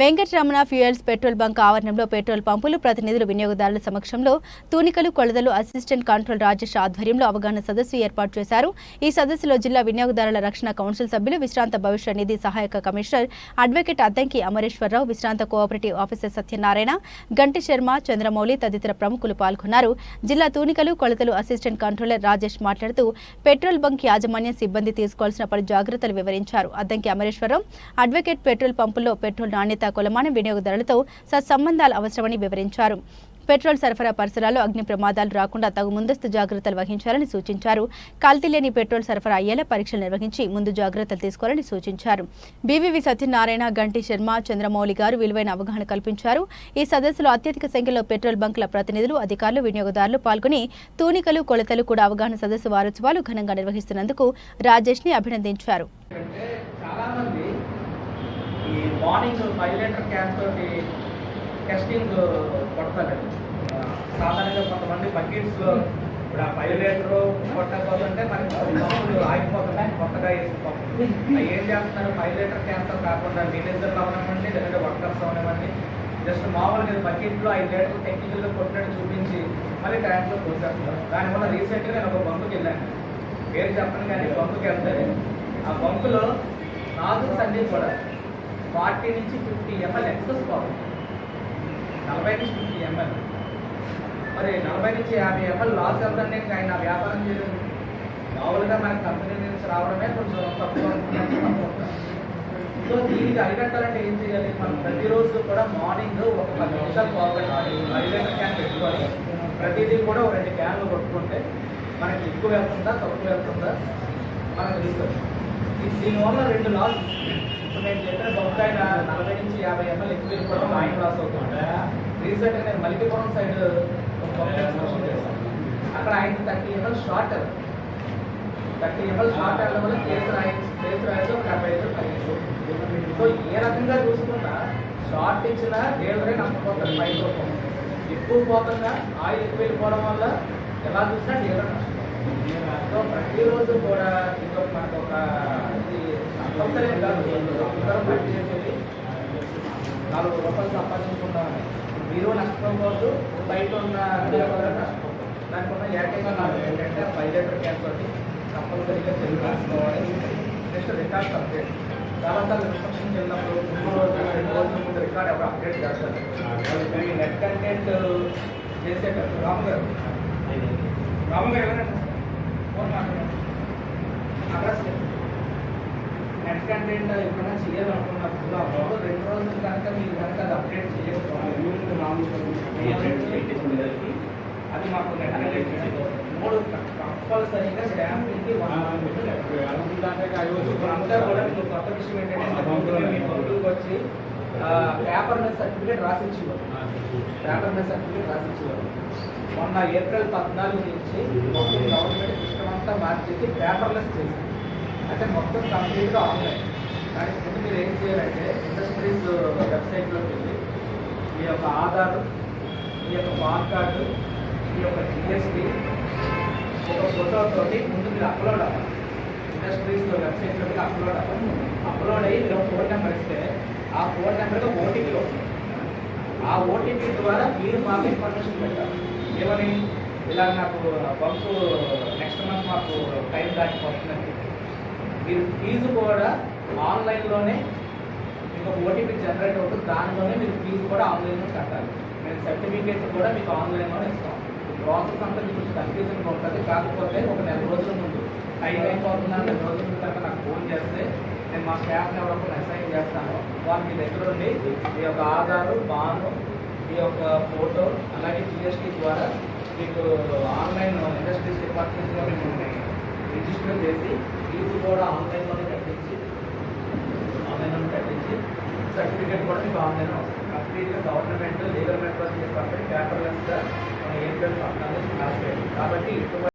Venkataramana fuels petrol bunk ఆవరణంలో petrol పంపులు ప్రతినిధులు వినియోగదారుల సమక్షంలో తూనికలు కొలతలు అసిస్టెంట్ కంట్రోల్ రాజేష్ ఆధ్వర్యంలో అవగాహన సదస్సు ఏర్పాటు చేశారు. ఈ సదస్సులో జిల్లా వినియోగదారుల రక్షణ కౌన్సిల్ సభ్యులు విశ్రాంత భవిష్య నిధి సహాయక కమిషనర్ అడ్వకేట్ అద్దంకి అమరేశ్వరరావు విశ్రాంత కోఆపరేటివ్ ఆఫీసర్ సత్యనారాయణ గంటి శర్మ చంద్రమౌళి తదితర ప్రముఖులు పాల్గొన్నారు. జిల్లా తూనికలు కొలతలు అసిస్టెంట్ కంట్రోలర్ రాజేష్ మాట్లాడుతూ పెట్రోల్ బంక్ యాజమాన్య సిబ్బంది తీసుకోవాల్సిన పలు జాగ్రత్తలు వివరించారు. అద్దంకి అమరేశ్వరరావు అడ్వకేట్ పెట్రోల్ పంపుల్లో పెట్రోల్ నాణ్యత కొలమానం వినియోగదారులతో సత్సంబంధాలు అవసరమని వివరించారు. పెట్రోల్ సరఫరా పరిసరాల్లో అగ్ని ప్రమాదాలు రాకుండా తగు ముందస్తు జాగ్రత్తలు వహించాలని సూచించారు. కల్తీ లేని పెట్రోల్ సరఫరా అయ్యేలా పరీక్షలు నిర్వహించి ముందు జాగ్రత్తలు తీసుకోవాలని సూచించారు. బీవీవి సత్యనారాయణ గంటి శర్మ చంద్రమౌళి గారు విలువైన అవగాహన కల్పించారు. ఈ సదస్సులో అత్యధిక సంఖ్యలో పెట్రోల్ బంకుల ప్రతినిధులు అధికారులు వినియోగదారులు పాల్గొని తూనికలు కొలతలు కూడా అవగాహన సదస్సు వారోత్సవాలు ఘనంగా నిర్వహిస్తున్నందుకు రాజేష్ని అభినందించారు. మార్నింగ్ ఫైవ్ లీటర్ క్యాన్ తోటి టెస్టింగ్ కొడతారండి సాధారణంగా కొంతమంది బకెట్స్లో ఇప్పుడు ఆ ఫైవ్ లీటర్ కొట్టకపోతుంటే మనకి కొన్ని పంపులు ఆగిపోతున్నాయి కొత్తగా వేసిన పంపులు ఏం చేస్తున్నారు? ఫైవ్ లీటర్ క్యాన్తో కాకుండా మేనేజర్లు అవనివ్వండి లేదంటే వర్కర్స్ అవనివ్వండి జస్ట్ మామూలుగా బకెట్లో ఐదు లీటర్లు టెక్నికల్గా కొట్టినట్టు చూపించి మళ్ళీ ట్యాంక్లో పోసేస్తున్నారు. దానివల్ల రీసెంట్గా నేను ఒక బంకుకి వెళ్ళాను. పేరు చెప్పను కానీ బంకుకి వెళ్తే ఆ బంకులో నాలుగు అన్నీ కూడా ఫార్టీ నుంచి ఫిఫ్టీ ఎంఎల్ ఎక్సెస్ పవర్ నలభై నుంచి ఫిఫ్టీ ఎంఎల్. మరి నలభై నుంచి యాభై ఎంఎల్ లాస్ అవుతుందంటే ఇంకా ఆయన వ్యాపారం చేయడం మామూలుగా మన కంపెనీ నుంచి రావడమే కొంచెం తక్కువ సో దీనికి అరికట్టాలంటే ఏం చేయాలి? మనం ప్రతిరోజు కూడా మార్నింగ్ ఒక పది నిమిషాలు పోగొట్టాలి ఐదు క్యాన్ పెట్టుకొని ప్రతిదీ కూడా ఒక రెండు క్యాన్లు కొట్టుకుంటే మనకి ఎక్కువ వెళ్తుందా తక్కువ వెళ్తుందా? మనకు తీసుకోవచ్చు ఇది దీనివల్ల రెండు లాస్ నేను చెప్పిన బొక్కాయ నలభై నుంచి యాభై ఎంఎల్ ఎక్కువ వెళ్ళిపోవడం ఆయన లాస్ అవుతుంది రీసెంట్గా నేను మలికిపురం సైడ్ అక్కడ ఆయన thirty ML short thirty ML short అవ్వడం వల్ల కేసు రాయి కేసు రాయదు ఒక డెబ్బై ఐదు పదిహేను సో ఏ రకంగా చూసుకున్నా షార్ట్ ఇచ్చిన డీలరే నష్టపోతారు పై రూపం ఎక్కువ పోతున్నా ఆయిల్ ఎక్కువ వెళ్ళిపోవడం వల్ల ఎలా చూసినా డీలర్ నష్టపోతారు సో ప్రతిరోజు కూడా ఇది ఒక మనకు ఒక ఇది కంపల్సరీ కాదు చేసేది. నాలుగు రూపాయలు సంపాదించుకుంటామని మీరు నష్టపోకూడదు బయట ఉన్న వినియోగదారులు నష్టపోకూడదు దానికి ఏకైక నాకు ఏంటంటే ఆ ఫైవ్ లీటర్ క్యాన్ తోటి రాసుకోవాలి. నెక్స్ట్ రికార్డ్స్ అప్డేట్ చాలాసార్లు ఇన్స్ట్రక్షన్ వెళ్ళినప్పుడు మూడు రోజులు రెండు రోజుల ముందు రికార్డ్ ఎవరు అప్డేట్ చేస్తారు? అది నెట్ కంటెంట్ చేసేటప్పుడు రామ్ గారు. రామ్ గారు ఎవరంటే ఫోన్ మాట్లాడండి అడ్రస్ నెట్ కంటెంట్ ఎప్పుడైనా చేయాలనుకున్నప్పుడు అప్పుడు రెండు రోజులు కనుక మీరు కనుక అది అప్డేట్ చేయకపోతే అది మాకు మూడు కంపల్సరీగా ఇప్పుడు అంతా కూడా మీకు కొత్త విషయం ఏంటంటే మీ బంకులకు వచ్చి పేపర్ మీద సర్టిఫికేట్ రాసిచ్చేవారు. పేపర్ మీద సర్టిఫికేట్ రాసిచ్చేవారు. మొన్న ఏప్రిల్ పద్నాలుగు నుంచి గవర్నమెంట్ సిస్టమ్ అంతా మార్చేసి పేపర్లెస్ చేసింది అంటే మొత్తం కంప్లీట్గా ఆన్లైన్. కానీ ముందు మీరు ఏం చేయాలంటే ఇండస్ట్రీస్ వెబ్సైట్లోకి వెళ్ళి మీ యొక్క ఆధార్ మీ యొక్క పాన్ కార్డు మీ యొక్క జిఎస్టీ ఒక ఫోటోతోటి ముందు మీరు అప్లోడ్ అవ్వాలి. ఇండస్ట్రీస్ వెబ్సైట్లోకి అప్లోడ్ అవ్వాలి. అప్లోడ్ అయ్యి మీరు ఫోన్ నెంబర్ ఇస్తే ఆ ఫోన్ నెంబర్కి ఓటీపీ వస్తుంది. ఆ ఓటీపీ ద్వారా మీరు మాకు ఇన్ఫర్మేషన్ పెట్టాలి. ఏమని? ఇలా నాకు బంకు నెక్స్ట్ మంత్ మాకు టైం దాటిపోతుందని మీరు ఫీజు కూడా ఆన్లైన్లోనే మీకు ఒక ఓటీపీ జనరేట్ అవుతుంది. దానిలోనే మీరు ఫీజు కూడా ఆన్లైన్లో కట్టాలి. మేము సర్టిఫికేట్ కూడా మీకు ఆన్లైన్లోనే ఇస్తాం. ప్రాసెస్ అంతా మీకు కన్ఫ్యూజన్గా ఉంటుంది. కాకపోతే ఒక నెల రోజుల ముందు టైం అయిపోతుందని నెల రోజుల ముందు తర్వాత నాకు ఫోన్ చేస్తే నేను మా స్టాఫ్ని ఎవరికి అసైన్ చేస్తాను. వాళ్ళు మీ దగ్గర ఉండి మీ యొక్క ఆధారు బాను మీ యొక్క ఫోటో అలాగే జిఎస్టీ ద్వారా మీకు ఆన్లైన్ ఇండస్ట్రీస్ డిపార్ట్మెంట్లో ఉన్నాయి రిజిస్టర్ చేసి ఫీజు కూడా ఆన్లైన్లోనే కట్టించి ఆన్లైన్లోనే కట్టించి సర్టిఫికేట్ కూడా మీకు ఆన్లైన్లో వస్తుంది. కంప్లీట్గా గవర్నమెంట్ లీగల్ మెట్రోలజీ డిపార్ట్మెంట్ పేపర్లెస్గా మన ఏప్రిల్ పద్నాలుగు కాబట్టి ఇటువంటి